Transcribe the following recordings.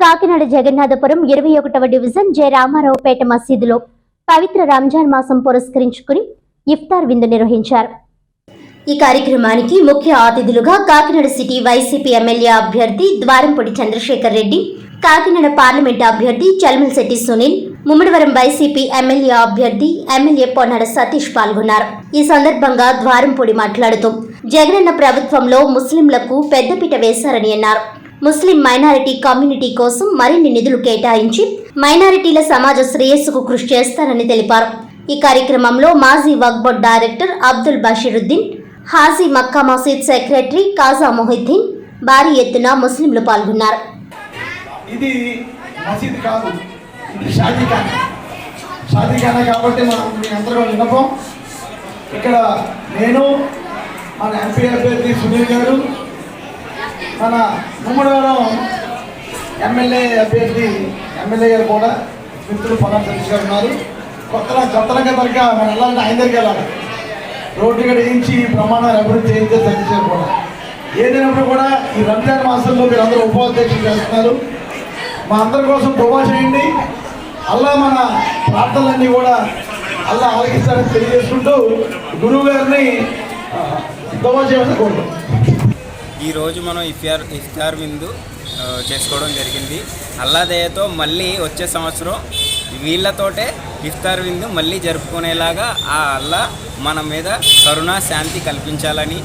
కాకినాడ జగన్నాథపురం ఇరవై ఒకటవ division J. Ramaraopeta మసీదులో పవిత్ర రంజాన్ మాసం పురస్కరించుకుని ఇఫ్తార్ విందు నిర్వహించారు. ఈ కార్యక్రమానికి ముఖ్య అతిథులుగా కాకినాడ సిటీ వైసీపీ ఎమ్మెల్యే అభ్యర్థి ద్వారంపొడి చంద్రశేఖర్ రెడ్డి కాకినాడ పార్లమెంట్ అభ్యర్థి చల్మల్శెట్టి సునీల్ ముమ్మడివరం వైసీపీ ఎమ్మెల్యే అభ్యర్థి ఎమ్మెల్యే పొన్నాడ సతీష్ పాల్గొన్నారు. ఈ సందర్భంగా ద్వారంపూడి మాట్లాడుతూ జగనన్న ప్రభుత్వంలో ముస్లింలకు పెద్దపీట వేశారని అన్నారు. ముస్లిం మైనారిటీ కమ్యూనిటీ కోసం మరిన్ని నిధులు కేటాయించి మైనారిటీల సమాజ శ్రేయస్సుకు కృషి చేస్తారని తెలిపారు. ఈ కార్యక్రమంలో మాజీ వక్బోర్డ్ డైరెక్టర్ అబ్దుల్ బషీరుద్దీన్ హాజీ మక్కా మసీద్ సెక్రటరీ కాజా మొహిద్దీన్ భారీ ఎత్తున ముస్లింలు పాల్గొన్నారు. ఇది మసీద్ కాదు ఇది షాదీఖానా. షాదీఖానా కాబట్టి మనం మీ అందరూ వినపం ఇక్కడ నేను మన ఎంపీ అభ్యర్థి సునీల్ గారు మన ముమ్మడివారం ఎమ్మెల్యే అభ్యర్థి ఎమ్మెల్యే గారు కూడా మిత్రులు పొలం సతీష్ ఉన్నారు. కొత్త కొత్త రంగ మనం వెళ్ళాలంటే ఆయన దగ్గరికి వెళ్ళాలి. రోడ్డు గడ వేయించి ప్రమాణాలు అభివృద్ధి చేయించే సతీష్ కూడా. ఏదైనప్పుడు కూడా ఈ రంజాన్ మాసంలో మీరు అందరూ ఉపాధ్యక్షులు చేస్తున్నారు. మా అందరి కోసం దువా చేయండి. అల్లా మన ప్రార్థనలన్నీ కూడా అల్లా ఆలకిస్తారని తెలియజేసుకుంటూ గురువు గారిని దోమ దువా చేయమని కోరుకుంటున్నాం. ఈరోజు మనం ఇఫ్ఆర్ ఇఫ్తార్ విందు చేసుకోవడం జరిగింది. అల్లా దయతో మళ్ళీ వచ్చే సంవత్సరం వీళ్ళతోటే ఇఫ్తార్ విందు మళ్ళీ జరుపుకునేలాగా ఆ అల్లా మన మీద కరుణ శాంతి కల్పించాలని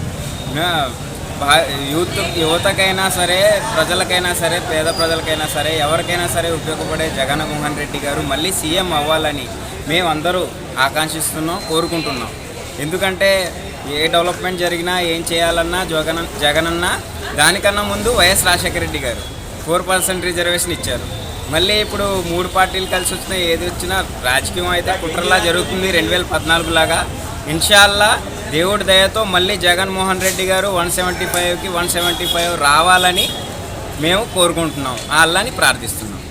యూత్ యువతకైనా సరే ప్రజలకైనా సరే పేద ప్రజలకైనా సరే ఎవరికైనా సరే ఉపయోగపడే జగన్మోహన్ రెడ్డి గారు మళ్ళీ సీఎం అవ్వాలని మేమందరూ ఆకాంక్షిస్తున్నాం కోరుకుంటున్నాం. ఎందుకంటే ఏ డెవలప్మెంట్ జరిగినా ఏం చేయాలన్నా జగన్ జగనన్న దానికన్నా ముందు వైఎస్ రాజశేఖర రెడ్డి గారు ఫోర్ పర్సెంట్ రిజర్వేషన్ ఇచ్చారు. మళ్ళీ ఇప్పుడు మూడు పార్టీలు కలిసి వచ్చినా ఏది వచ్చినా రాజకీయం అయితే కుట్రలా జరుగుతుంది రెండు వేల పద్నాలుగు లాగా ఇన్షాల్లా దేవుడి దయతో మళ్ళీ జగన్మోహన్ రెడ్డి గారు వన్ సెవెంటీ ఫైవ్కి వన్ సెవెంటీ ఫైవ్ రావాలని మేము కోరుకుంటున్నాం. ఆ అల్లాని ప్రార్థిస్తున్నాం.